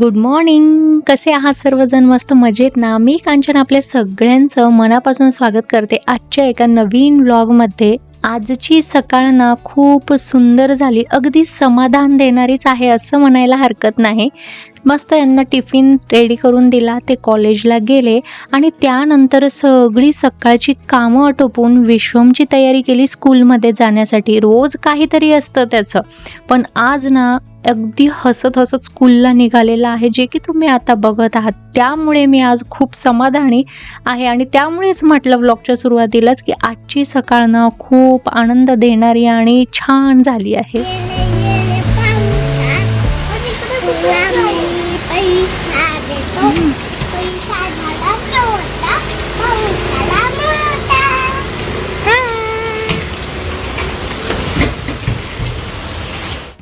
Good morning कसे आहात सर्वजण? मस्त मजेत ना? मी कांचन आपल्या सगळ्यांचं मनापासून स्वागत करते आजच्या एका नवीन व्लॉगमध्ये आजची सकाळ ना खूप सुंदर झाली. अगदी समाधान देणारीच आहे असं म्हणायला हरकत नाही. मस्त यांना टिफिन रेडी करून दिला ते कॉलेजला गेले आणि त्यानंतर सगळी सकाळची कामं आटोपून विश्वमची तयारी केली स्कूलमध्ये जाण्यासाठी. रोज काहीतरी असतं त्याचं. पण आज ना अगदी हसत हसत स्कूलला निघालेला आहे जे की तुम्ही आता बघत आहात. त्यामुळे मी आज खूप समाधानी आहे आणि त्यामुळेच म्हटलं ब्लॉगच्या सुरुवातीलाच की आजची सकाळ ना खूप आनंद देणारी आणि छान झाली आहे.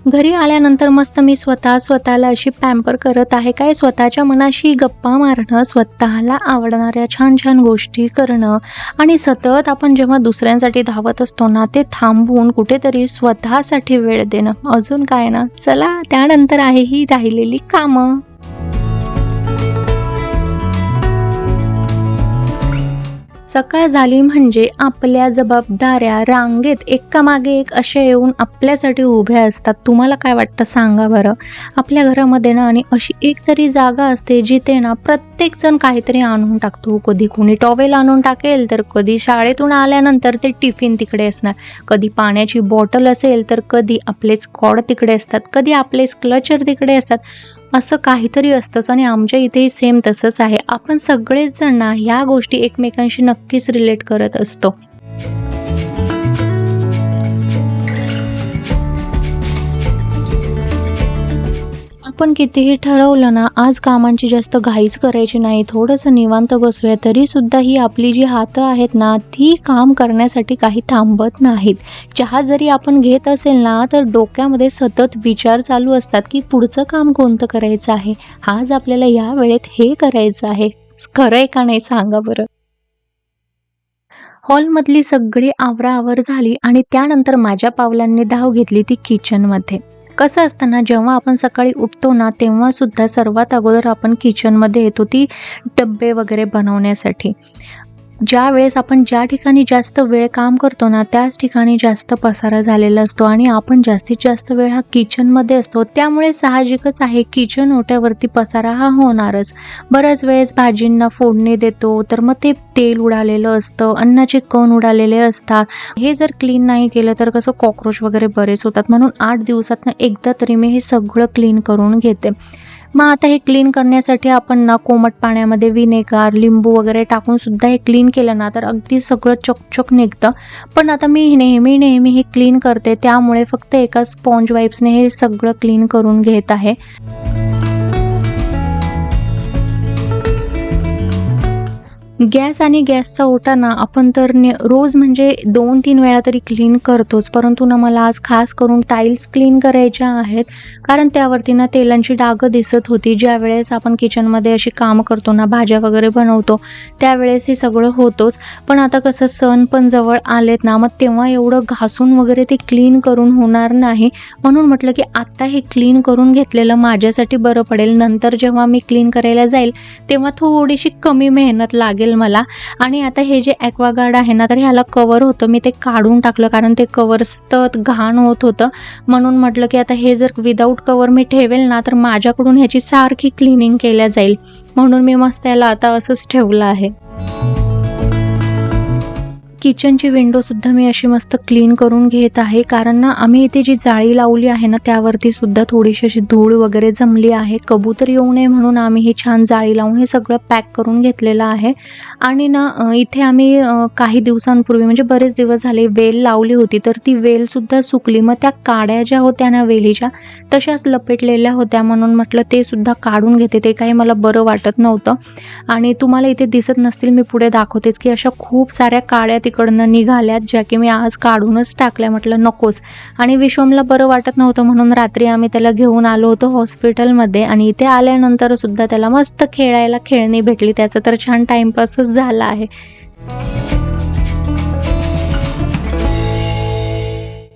घरी आल्यानंतर मस्त मी स्वतः स्वतःला अशी पॅम्पर करत आहे. काय स्वतःच्या मनाशी गप्पा मारणं स्वतःला आवडणाऱ्या छान छान गोष्टी करणं आणि सतत आपण जेव्हा दुसऱ्यांसाठी धावत असतो ना ते थांबवून कुठेतरी स्वतःसाठी वेळ देणं. अजून काय ना? चला त्यानंतर आहे ही राहिलेली कामं. सकाळ झाली म्हणजे आपल्या जबाबदाऱ्या रांगेत एकामागे एक असे येऊन आपल्यासाठी उभ्या असतात. तुम्हाला काय वाटतं? सांगा बरं. आपल्या घरामध्ये ना आणि अशी एक तरी जागा असते जिथे ना प्रत्येकजण काहीतरी आणून टाकतो. कधी कोणी टॉवेल आणून टाकेल तर कधी शाळेतून आल्यानंतर ते टिफिन तिकडे असणार. कधी पाण्याची बॉटल असेल तर कधी आपले स्कॉड तिकडे असतात. कधी आपले क्लचर तिकडे असतात. असं काहीतरी असतंच आणि आमच्या इथेही सेम तसंच आहे. आपण सगळेच जण ना ह्या गोष्टी एकमेकांशी नक्कीच रिलेट करत असतो. आपण कितीही ठरवलं ना आज कामांची जास्त घाईच करायची नाही. थोडंसं निवांत बसूया तरी सुद्धा ही आपली जी हातं आहेत ना ती काम करण्यासाठी काही थांबत नाहीत. चहा जरी आपण घेत असेल ना तर डोक्यामध्ये सतत विचार चालू असतात की पुढचं काम कोणतं करायचं आहे? आज आपल्याला या वेळेत हे करायचं आहे. खरं आहे का नाही सांगा बरं? हॉलमधली सगळी आवराआवर झाली आणि त्यानंतर माझ्या पावलांनी धाव घेतली ती किचनमध्ये कसं असतं ना जेव्हा आपण सकाळी उठतो ना तेव्हा सुद्धा सर्वात अगोदर आपण किचनमध्ये येतो ती डब्बे वगैरे बनवण्यासाठी. ज्या वेळेस आपण ज्या ठिकाणी जास्त वेळ काम करतो ना त्याच ठिकाणी जास्त पसारा झालेला असतो आणि आपण जास्तीत जास्त वेळ हा किचनमध्ये असतो. त्यामुळे साहजिकच आहे किचन ओट्यावरती पसारा हा होणारच. बऱ्याच वेळेस भाजींना फोडणी देतो तर मग ते तेल उडालेलं असतं अन्नाचे कण उडालेले असतात. हे जर क्लीन नाही केलं तर कसं कॉक्रोच वगैरे बरेच होतात. म्हणून आठ दिवसातनं एकदा तरी मी हे सगळं क्लीन करून घेते. मग आता हे क्लीन करण्यासाठी आपण ना कोमट पाण्यामध्ये विनेगार लिंबू वगैरे टाकून सुद्धा हे क्लीन केलं ना तर अगदी सगळं चकचक निघतं. पण आता मी नेहमी नेहमी हे क्लीन करते त्यामुळे फक्त एका स्पॉन्ज वाईप्सने हे सगळं क्लीन करून घेत आहे. गॅस आणि गॅसचा ओटा ना आपण तर ने रोज म्हणजे दोन तीन वेळा तरी क्लीन करतोच. परंतु ना मला आज खास करून टाईल्स क्लीन करायच्या आहेत. कारण त्यावरती ना तेलांची डागं दिसत होती. ज्या वेळेस आपण किचनमध्ये अशी कामं करतो ना भाज्या वगैरे बनवतो त्यावेळेस हे सगळं होतोच. पण आता कसं सण पण जवळ आलेत ना मग तेव्हा एवढं घासून वगैरे ते क्लीन करून होणार नाही. म्हणून म्हटलं की आत्ता हे क्लीन करून घेतलेलं माझ्यासाठी बरं पडेल. नंतर जेव्हा मी क्लीन करायला जाईल तेव्हा थोडीशी कमी मेहनत लागेल. मला. आणि आता हे जे ॲक्वागार्ड आहे ना तर ह्याला कवर होतं. मी ते काढून टाकलं कारण ते कवर्स सतत घाण होत होतं. म्हणून म्हटलं की आता हे जर विदाऊट कवर मी ठेवेल ना तर माझ्याकडून ह्याची सारखी क्लिनिंग केल्या जाईल. म्हणून मी मस्त याला आता असंच ठेवलं आहे. किचनची विंडोसुद्धा मी अशी मस्त क्लीन करून घेत आहे. कारण ना आम्ही इथे जी जाळी लावली आहे ना त्यावरती सुद्धा थोडीशी अशी धूळ वगैरे जमली आहे. कबूतर येऊ नये म्हणून आम्ही ही छान जाळी लावून हे सगळं पॅक करून घेतलेलं आहे. आणि ना इथे आम्ही काही दिवसांपूर्वी म्हणजे बरेच दिवस झाले वेल लावली होती. तर ती वेलसुद्धा सुकली. मग त्या काड्या ज्या होत्या ना वेलीच्या तशाच लपेटलेल्या होत्या. म्हणून म्हटलं ते सुद्धा काढून घेते. ते काही मला बरं वाटत नव्हतं. आणि तुम्हाला इथे दिसत नसतील मी पुढे दाखवतेच की अशा खूप साऱ्या काड्या तिकडनं निघाल्यात ज्या की मी आज काढूनच टाकल्या. म्हटलं नकोच आणि विश्वमला बरं वाटत नव्हतं म्हणून रात्री आम्ही त्याला घेऊन आलो होतो हॉस्पिटलमध्ये. आणि इथे आल्यानंतर सुद्धा त्याला मस्त खेळायला खेळणी भेटली. त्याचा तर छान टाईमपासच झाला आहे.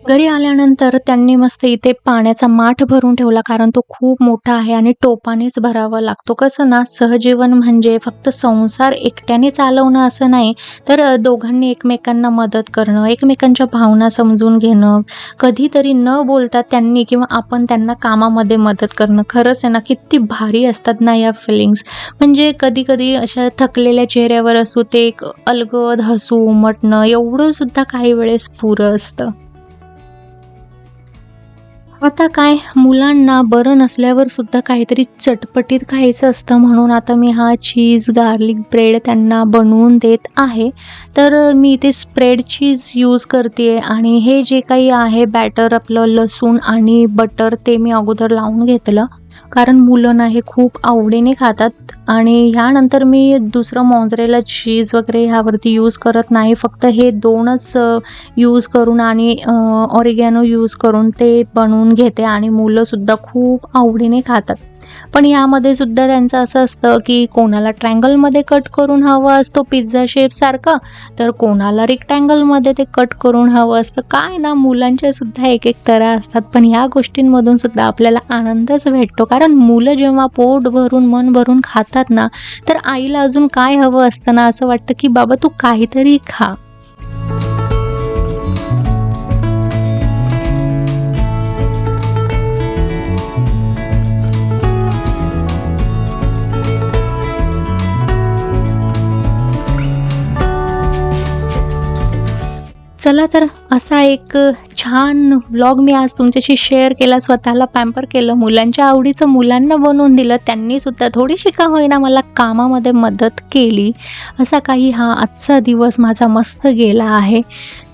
घरी आल्यानंतर त्यांनी मस्त इथे पाण्याचा माठ भरून ठेवला कारण तो खूप मोठा आहे आणि टोपानेच भरावा लागतो. कसं ना सहजीवन म्हणजे फक्त संसार एकट्याने चालवणं असं नाही तर दोघांनी एकमेकांना मदत करणं एकमेकांच्या भावना समजून घेणं कधीतरी न बोलता त्यांनी किंवा आपण त्यांना कामामध्ये मदत करणं. खरंच आहे ना किती भारी असतात ना या फिलिंग्स म्हणजे कधी कधी अशा थकलेल्या चेहऱ्यावर असू ते एक अलगद हसू उमटणं एवढं सुद्धा काही वेळेस पुरं असतं. आता काय मुलांना बरं नसल्यावर सुद्धा काहीतरी चटपटीत खायचं असतं म्हणून आता मी हा चीज गार्लिक ब्रेड त्यांना बनवून देत आहे. तर मी इथे स्प्रेड चीज यूज करते आणि हे जे काही आहे बॅटर आपलं लसूण आणि बटर ते मी अगोदर लावून घेतलं. कारण मुलं ना हे खूप आवडीने खातात. आणि ह्यानंतर मी दुसरं मॉन्झरेला चीज वगैरे ह्यावरती यूज करत नाही. फक्त हे दोनच यूज करून आणि ऑरिगॅनो यूज करून ते बनवून घेते. आणि मुलंसुद्धा खूप आवडीने खातात. पण यामध्ये सुद्धा त्यांचं असं असतं की कोणाला ट्रँगलमध्ये कट करून हवं असतो पिझ्झा शेपसारखं तर कोणाला रेक्टँगलमध्ये ते कट करून हवं असतं. काय ना मुलांच्या सुद्धा एक एक तऱ्हा असतात. पण ह्या गोष्टींमधून सुद्धा आपल्याला आनंदच भेटतो. कारण मुलं जेव्हा पोट भरून मन भरून खातात ना तर आईला अजून काय हवं असतं ना असं वाटतं की बाबा तू काहीतरी खा. चला तर असा एक छान व्लॉग मी आज तुमच्याशी शेअर केला स्वतःला पॅम्पर केलं मुलांच्या आवडीचं मुलांना बनवून दिलं त्यांनीसुद्धा थोडीशी का होईना मला कामामध्ये मदत केली. असा काही हा आजचा दिवस माझा मस्त गेला आहे.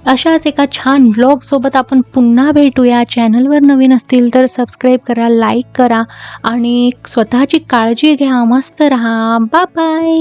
अशाच एका छान व्लॉगसोबत आपण पुन्हा भेटूया. चॅनलवर नवीन असतील तर सबस्क्राईब करा लाईक करा आणि स्वतःची काळजी घ्या. मस्त राहा. बाय